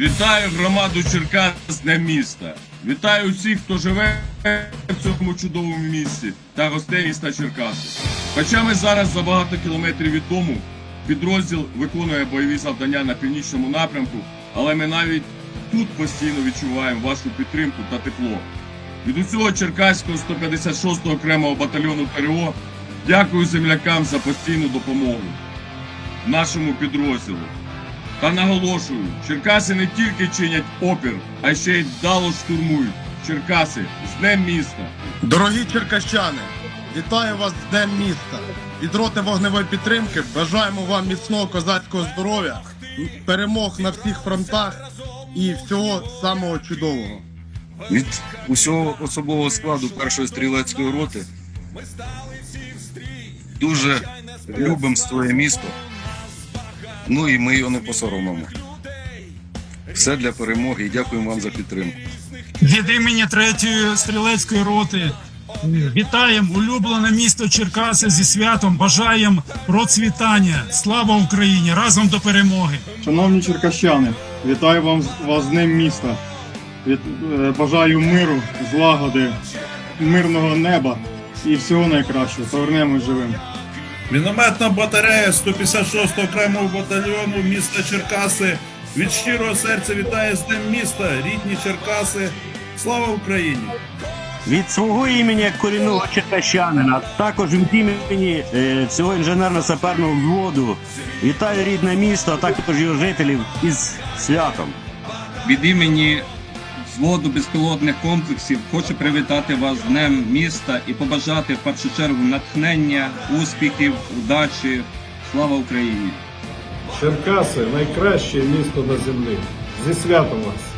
Вітаю громаду Черкас з міста. Вітаю всіх, хто живе в цьому чудовому місті та гостей міста Черкаси. Хоча ми зараз за багато кілометрів від дому, підрозділ виконує бойові завдання на північному напрямку, але ми навіть тут постійно відчуваємо вашу підтримку та тепло. Від усього Черкаського 156-го окремого батальйону ТРО дякую землякам за постійну допомогу нашому підрозділу. Та наголошую, Черкаси не тільки чинять опір, а ще й вдало штурмують. Черкаси з Днем міста. Дорогі черкащани, вітаю вас з Днем міста. Від роти вогневої підтримки бажаємо вам міцного козацького здоров'я, перемог на всіх фронтах і всього самого чудового. від усього особового складу першої стрілецької роти. Дуже любимо своє місто. Ну і ми його не посоромимо. Все для перемоги і дякуємо вам за підтримку. Від імені третьої стрілецької роти вітаємо улюблене місто Черкаси зі святом. Бажаємо процвітання. Слава Україні! Разом до перемоги! Шановні черкащани, вітаю вам вас з Днем міста. Е, бажаю миру, злагоди, мирного неба і всього найкращого. Повернемось живим. Мінометна батарея 156 окремого батальйону міста Черкаси від щирого серця вітає з Днем міста, рідні Черкаси. Слава Україні! Від свого імені як корінного черкащанина, також від імені е, цього інженерно-саперного взводу вітаю рідне місто, а також його жителів із святом. Від імені взводу безпілотних комплексів хочу привітати вас Днем міста і побажати в першу чергу натхнення, успіхів, удачі. Слава Україні! Черкаси найкраще місто на землі. Зі святом вас!